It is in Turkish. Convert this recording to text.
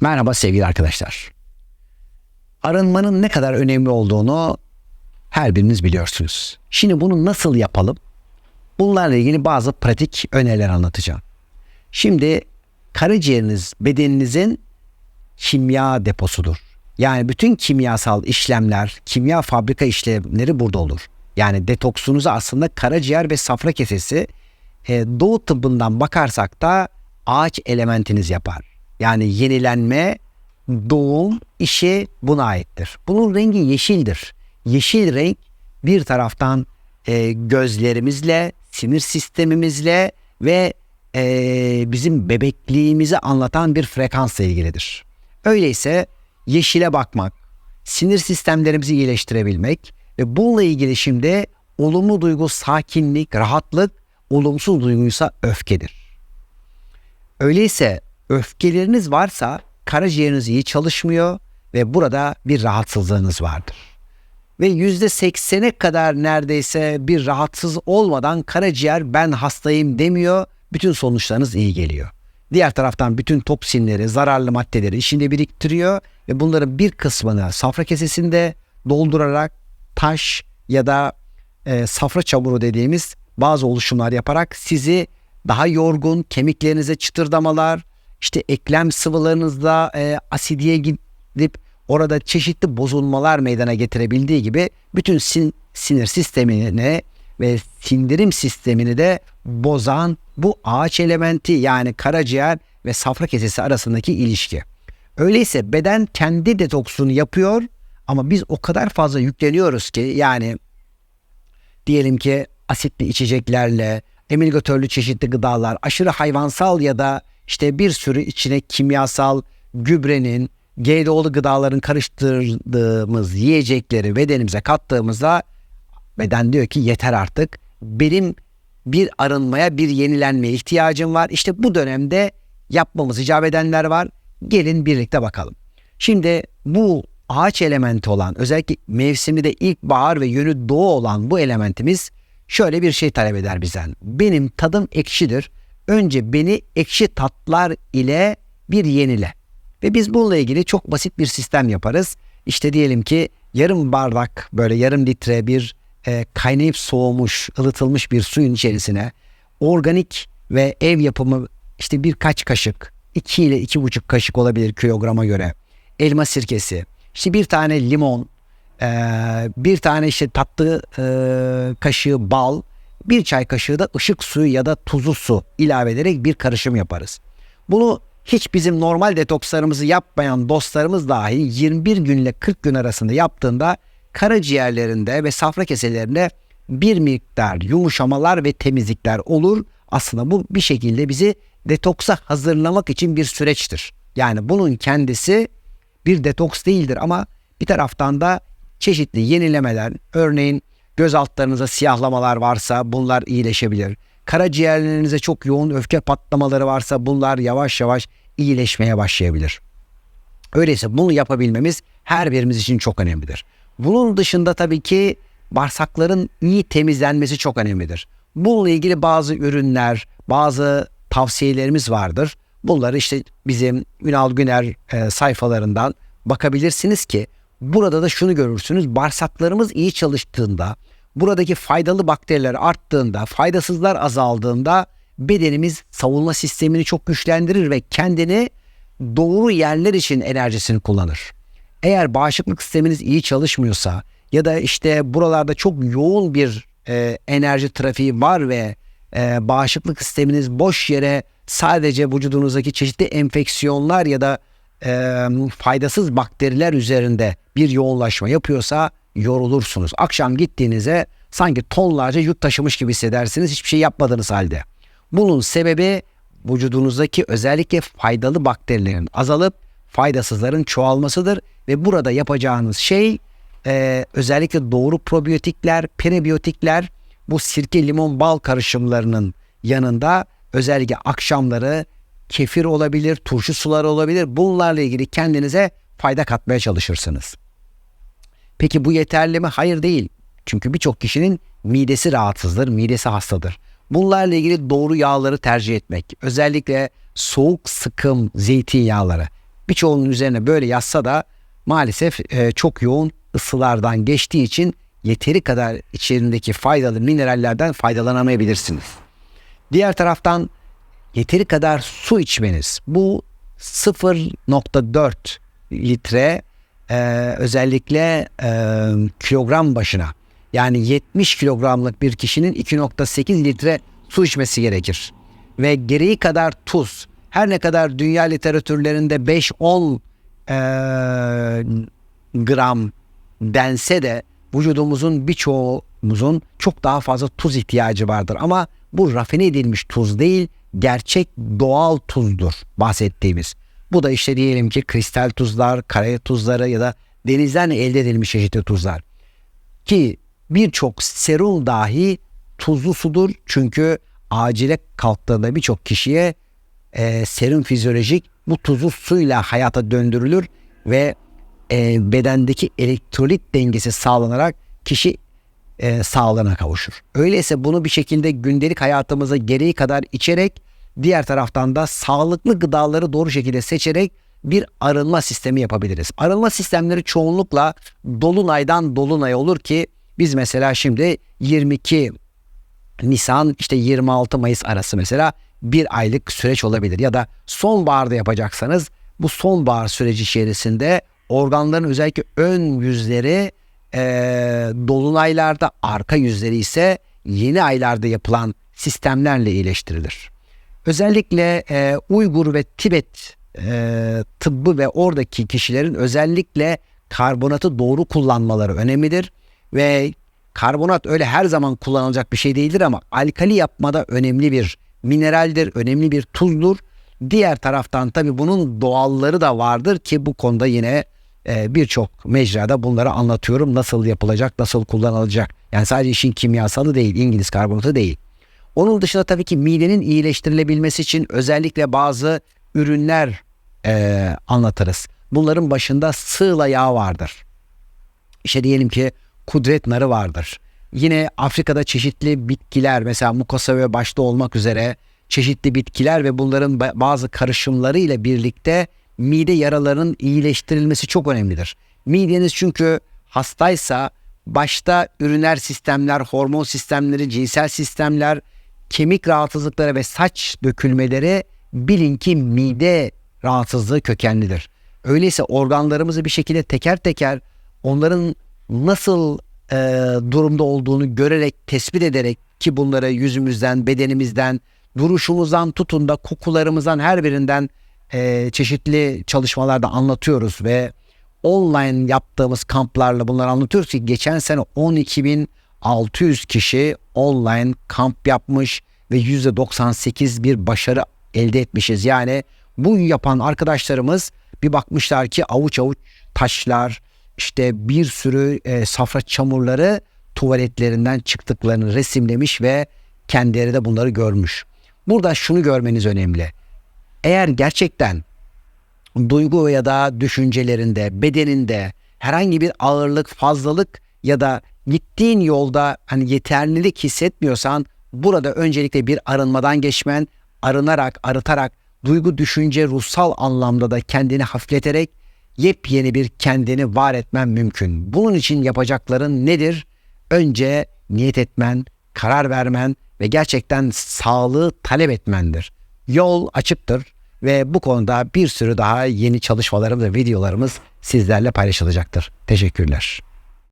Merhaba sevgili arkadaşlar. Arınmanın ne kadar önemli olduğunu her biriniz biliyorsunuz. Şimdi bunu nasıl yapalım? Bunlarla ilgili bazı pratik öneriler anlatacağım. Şimdi karaciğeriniz bedeninizin kimya deposudur. Yani bütün kimyasal işlemler, kimya fabrika işlemleri burada olur. Yani detoksunuzu aslında karaciğer ve safra kesesi e, doğu tıbbından bakarsak da ağaç elementiniz yapar. Yani yenilenme, doğum işi buna aittir. Bunun rengi yeşildir. Yeşil renk bir taraftan e, gözlerimizle, sinir sistemimizle ve e, bizim bebekliğimizi anlatan bir frekansla ilgilidir. Öyleyse yeşile bakmak, sinir sistemlerimizi iyileştirebilmek ve bununla ilgili şimdi olumlu duygu sakinlik, rahatlık, olumsuz duyguysa öfkedir. Öyleyse öfkeleriniz varsa karaciğeriniz iyi çalışmıyor ve burada bir rahatsızlığınız vardır. Ve yüzde seksene kadar neredeyse bir rahatsız olmadan karaciğer ben hastayım demiyor. Bütün sonuçlarınız iyi geliyor. Diğer taraftan bütün toksinleri, zararlı maddeleri içinde biriktiriyor ve bunların bir kısmını safra kesesinde doldurarak taş ya da e, safra çamuru dediğimiz bazı oluşumlar yaparak sizi daha yorgun, kemiklerinize çıtırdamalar, işte eklem sıvılarınızda e, asidiye gidip orada çeşitli bozulmalar meydana getirebildiği gibi bütün sin, sinir sistemini ve sindirim sistemini de bozan bu ağaç elementi yani karaciğer ve safra kesesi arasındaki ilişki. Öyleyse beden kendi detoksunu yapıyor ama biz o kadar fazla yükleniyoruz ki yani diyelim ki asitli içeceklerle, emilgatörlü çeşitli gıdalar, aşırı hayvansal ya da işte bir sürü içine kimyasal gübrenin, GDO'lu gıdaların karıştırdığımız yiyecekleri bedenimize kattığımızda beden diyor ki yeter artık. Benim bir arınmaya, bir yenilenmeye ihtiyacım var. İşte bu dönemde yapmamız icap edenler var. Gelin birlikte bakalım. Şimdi bu ağaç elementi olan özellikle mevsimi de ilkbahar ve yönü doğu olan bu elementimiz şöyle bir şey talep eder bizden. Benim tadım ekşidir. Önce beni ekşi tatlar ile bir yenile. Ve biz bununla ilgili çok basit bir sistem yaparız. İşte diyelim ki yarım bardak böyle yarım litre bir e, kaynayıp soğumuş, ılıtılmış bir suyun içerisine organik ve ev yapımı işte birkaç kaşık, 2 ile iki buçuk kaşık olabilir kilograma göre elma sirkesi, işte bir tane limon, e, bir tane işte tatlı e, kaşığı bal, bir çay kaşığı da ışık suyu ya da tuzlu su ilave ederek bir karışım yaparız. Bunu hiç bizim normal detokslarımızı yapmayan dostlarımız dahi 21 gün ile 40 gün arasında yaptığında karaciğerlerinde ve safra keselerinde bir miktar yumuşamalar ve temizlikler olur. Aslında bu bir şekilde bizi detoksa hazırlamak için bir süreçtir. Yani bunun kendisi bir detoks değildir ama bir taraftan da çeşitli yenilemeler, örneğin göz altlarınıza siyahlamalar varsa bunlar iyileşebilir. Karaciğerlerinize çok yoğun öfke patlamaları varsa bunlar yavaş yavaş iyileşmeye başlayabilir. Öyleyse bunu yapabilmemiz her birimiz için çok önemlidir. Bunun dışında tabii ki bağırsakların iyi temizlenmesi çok önemlidir. Bununla ilgili bazı ürünler, bazı tavsiyelerimiz vardır. Bunları işte bizim Ünal Güner e, sayfalarından bakabilirsiniz ki burada da şunu görürsünüz. Bağırsaklarımız iyi çalıştığında, buradaki faydalı bakteriler arttığında, faydasızlar azaldığında bedenimiz savunma sistemini çok güçlendirir ve kendini doğru yerler için enerjisini kullanır. Eğer bağışıklık sisteminiz iyi çalışmıyorsa ya da işte buralarda çok yoğun bir e, enerji trafiği var ve e, bağışıklık sisteminiz boş yere sadece vücudunuzdaki çeşitli enfeksiyonlar ya da e, faydasız bakteriler üzerinde bir yoğunlaşma yapıyorsa yorulursunuz. Akşam gittiğinizde sanki tonlarca yük taşımış gibi hissedersiniz hiçbir şey yapmadığınız halde. Bunun sebebi vücudunuzdaki özellikle faydalı bakterilerin azalıp faydasızların çoğalmasıdır ve burada yapacağınız şey e, özellikle doğru probiyotikler, prebiyotikler bu sirke limon bal karışımlarının yanında özellikle akşamları kefir olabilir, turşu suları olabilir. Bunlarla ilgili kendinize fayda katmaya çalışırsınız. Peki bu yeterli mi? Hayır değil. Çünkü birçok kişinin midesi rahatsızdır, midesi hastadır. Bunlarla ilgili doğru yağları tercih etmek, özellikle soğuk sıkım zeytinyağları, birçoğunun üzerine böyle yazsa da maalesef e, çok yoğun ısılardan geçtiği için yeteri kadar içerisindeki faydalı minerallerden faydalanamayabilirsiniz. Diğer taraftan yeteri kadar su içmeniz. Bu 0.4 litre e, özellikle e, kilogram başına yani 70 kilogramlık bir kişinin 2.8 litre su içmesi gerekir. Ve gereği kadar tuz. Her ne kadar dünya literatürlerinde 5-10 e, gram dense de vücudumuzun birçoğumuzun çok daha fazla tuz ihtiyacı vardır. Ama bu rafine edilmiş tuz değil, gerçek doğal tuzdur bahsettiğimiz. Bu da işte diyelim ki kristal tuzlar, kara tuzları ya da denizden elde edilmiş çeşitli tuzlar. Ki birçok serum dahi tuzlu sudur. Çünkü acile kalktığında birçok kişiye e, serum fizyolojik bu tuzlu suyla hayata döndürülür ve e, bedendeki elektrolit dengesi sağlanarak kişi e, sağlığına kavuşur. Öyleyse bunu bir şekilde gündelik hayatımıza gereği kadar içerek diğer taraftan da sağlıklı gıdaları doğru şekilde seçerek bir arınma sistemi yapabiliriz. Arınma sistemleri çoğunlukla dolunaydan dolunay olur ki biz mesela şimdi 22 Nisan işte 26 Mayıs arası mesela bir aylık süreç olabilir. Ya da sonbaharda yapacaksanız bu sonbahar süreci içerisinde organların özellikle ön yüzleri e, dolunaylarda arka yüzleri ise yeni aylarda yapılan sistemlerle iyileştirilir. Özellikle e, Uygur ve Tibet e, tıbbı ve oradaki kişilerin özellikle karbonatı doğru kullanmaları önemlidir ve karbonat öyle her zaman kullanılacak bir şey değildir ama alkali yapmada önemli bir mineraldir, önemli bir tuzdur. Diğer taraftan tabi bunun doğalları da vardır ki bu konuda yine e, birçok mecrada bunları anlatıyorum. Nasıl yapılacak, nasıl kullanılacak. Yani sadece işin kimyasalı değil, İngiliz karbonatı değil. Onun dışında tabii ki midenin iyileştirilebilmesi için özellikle bazı ürünler e, anlatırız. Bunların başında sığla yağ vardır. İşte diyelim ki kudret narı vardır. Yine Afrika'da çeşitli bitkiler mesela mukasa ve başta olmak üzere çeşitli bitkiler ve bunların bazı karışımları ile birlikte mide yaralarının iyileştirilmesi çok önemlidir. Mideniz çünkü hastaysa başta üriner sistemler, hormon sistemleri, cinsel sistemler, kemik rahatsızlıkları ve saç dökülmeleri bilin ki mide rahatsızlığı kökenlidir. Öyleyse organlarımızı bir şekilde teker teker onların nasıl e, durumda olduğunu görerek, tespit ederek ki bunları yüzümüzden, bedenimizden, duruşumuzdan tutun da kokularımızdan her birinden e, çeşitli çalışmalarda anlatıyoruz ve online yaptığımız kamplarla bunları anlatıyoruz ki geçen sene 12.600 kişi online kamp yapmış ve %98 bir başarı elde etmişiz. Yani bu yapan arkadaşlarımız bir bakmışlar ki avuç avuç taşlar, işte bir sürü e, safra çamurları tuvaletlerinden çıktıklarını resimlemiş ve kendileri de bunları görmüş. Burada şunu görmeniz önemli. Eğer gerçekten duygu ya da düşüncelerinde, bedeninde herhangi bir ağırlık, fazlalık ya da gittiğin yolda hani yeterlilik hissetmiyorsan burada öncelikle bir arınmadan geçmen, arınarak, arıtarak, duygu, düşünce, ruhsal anlamda da kendini hafifleterek yepyeni bir kendini var etmen mümkün. Bunun için yapacakların nedir? Önce niyet etmen, karar vermen ve gerçekten sağlığı talep etmendir. Yol açıktır ve bu konuda bir sürü daha yeni çalışmalarımız ve videolarımız sizlerle paylaşılacaktır. Teşekkürler.